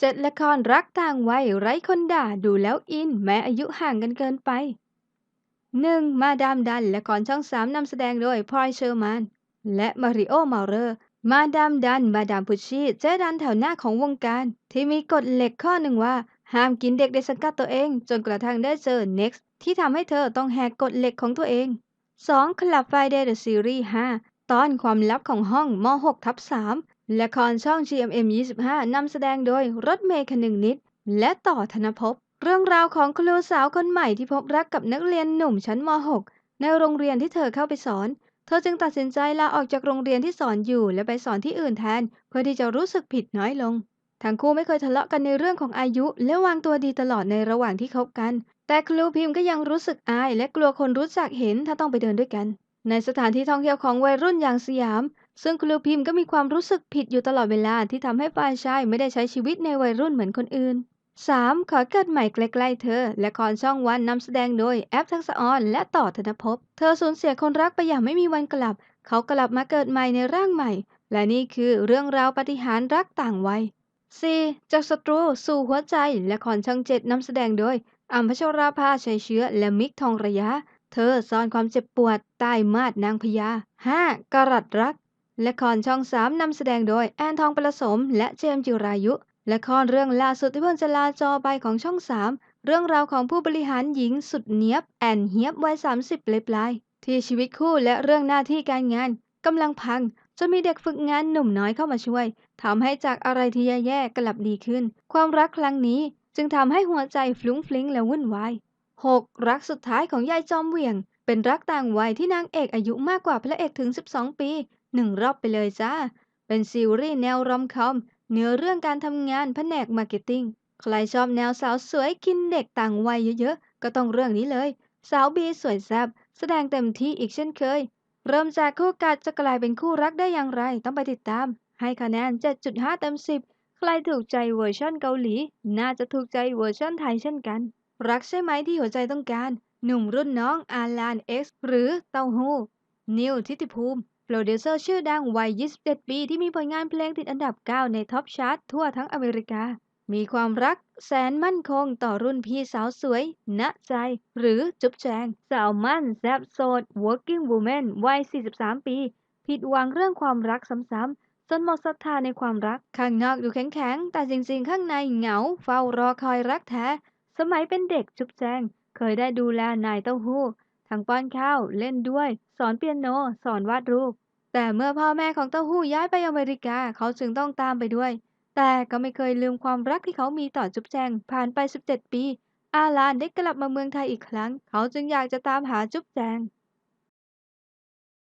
เจ็ดละครรักต่างวัยไร้คนด่าดูแล้วอิน แม้อายุห่างกันเกินไป 1. มาดามดันละครช่องสามนำแสดงโดยพลอยเชอร์มาน และมาริโอมาเรอร์ มาดามดัน มาดามพุชชีเจ๊ดันแถวหน้าของวงการ ที่มีกฎเหล็กข้อหนึ่งว่า ห้ามกินเด็กในสังกัดตัวเอง จนกระทั่งได้เจอ Next ที่ทำให้เธอต้องแหกกฎเหล็กของตัวเอง 2. คลับไฟเดย์เดอะซีรีส์5ตอนความลับของห้องม 6 ทับ3 ละครช่อง GMM 25นำแสดงโดยรถเมย์คนึงนิด และต่อธนภพ เรื่องราวของครูสาวคนใหม่ที่พบรักกับนักเรียนหนุ่มชั้นม .6 ในโรงเรียนที่เธอเข้าไปสอน เธอจึงตัดสินใจลาออกจากโรงเรียนที่สอนอยู่ และไปสอนที่อื่นแทน เพื่อที่จะรู้สึกผิดน้อยลง ทั้งคู่ไม่เคยทะเลาะกันในเรื่องของอายุ และวางตัวดีตลอดในระหว่างที่คบกัน แต่ครูพิมพ์ก็ยังรู้สึกอาย และกลัวคนรู้จักเห็นถ้าต้องไปเดินด้วยกัน ในสถานที่ท่องเที่ยวของวัยรุ่นอย่างสยาม ซึ่งครูพิมพ์ก็มีความรู้สึกผิดอยู่ตลอดเวลาที่ทำให้ฝ่ายชายไม่ได้ใช้ชีวิตในวัยรุ่นเหมือนคนอื่น 3. ขอเกิดใหม่ใกล้ๆเธอและครช่องวันนำแสดงโดยแอปทักษะออนและต่อธนภพ เธอสูญเสียคนรักไปอย่างไม่มีวันกลับ เขากลับมาเกิดใหม่ในร่างใหม่ และนี่คือเรื่องราวปฏิหารรักต่างวัย 4. จากศัตรูสู่หัวใจและครช่องเจ็ดนำแสดงโดยอัมพชราภาชัยเชื้อ และมิกทองระยะ เธอซ่อนความเจ็บปวดใต้มาดนางพญา 5. กรัดรัก ละครช่องสามนำแสดงโดยแอนทองประสม และเจมจิรายุ ละครเรื่องล่าสุดที่เพิ่งจะลาจอไปของช่องสามเรื่องราวของผู้บริหารหญิงสุดเนียบ แอนเฮียบวัย 30ปลายที่ชีวิตคู่และเรื่องหน้าที่การงานกำลังพังจนมีเด็กฝึกงานหนุ่มน้อยเข้ามาช่วยทำให้จากอะไรที่แย่ๆกลับดีขึ้น ความรักครั้งนี้จึงทำให้หัวใจฟลุ้งฟลิงและวุ่นวาย 6. รักสุดท้ายของยายจอมเหวี่ยง เป็นรักต่างวัยที่นางเอกอายุมากกว่าพระเอกถึง 12 ปี หนึ่งรอบไปเลยจ้า เป็นซีรีส์แนวรอมคอม เนื้อเรื่องการทำงานแผนกมาร์เก็ตติ้ง ใครชอบแนวสาวสวยกินเด็กต่างวัยเยอะๆ ก็ต้องเรื่องนี้เลย สาวบีสวยแซบแสดงเต็มที่อีกเช่นเคย เริ่มจากคู่กัดจะกลายเป็นคู่รักได้อย่างไรต้องไปติดตาม ให้คะแนน 7.5 เต็ม 10 ใครถูกใจเวอร์ชันเกาหลี น่าจะถูกใจเวอร์ชันไทยเช่นกัน รักใช่ไหมที่หัวใจต้องการ หนุ่มรุ่นน้องอาลานเอ็กซ์หรือเต้าหู้ นิวทิติภูมิ โปรดิวเซอร์ชื่อดังวัย 27 ปี ที่มีผลงานเพลงติดอันดับ 9 ในท็อปชาร์ตทั่วทั้งอเมริกา มีความรักแสนมั่นคงต่อรุ่นพี่สาวสวย ณ ใจ หรือจุ๊บแจง สาวมั่นแซบโสด working woman วัย 43 ปี ผิดหวังเรื่องความรักซ้ำๆจนหมดศรัทธาในความรัก ข้างนอกดูแข็งๆ แต่จริงๆ ข้างในเหงา เฝ้ารอคอยรักแท้ สมัยเป็นเด็กจุ๊บแจง เคยได้ดูแลนายเต้าหู้ ทั้งป้อนข้าวเล่นด้วย สอนเปียโน สอนวาดรูป แต่เมื่อพ่อแม่ของเต้าหู้ย้ายไปอเมริกาเขาจึงต้องตามไปด้วย แต่ก็ไม่เคยลืมความรักที่เขามีต่อจุ๊บแจงผ่านไป 17 ปี อาลานได้กลับมาเมืองไทยอีกครั้ง เขาจึงอยากจะตามหาจุ๊บแจง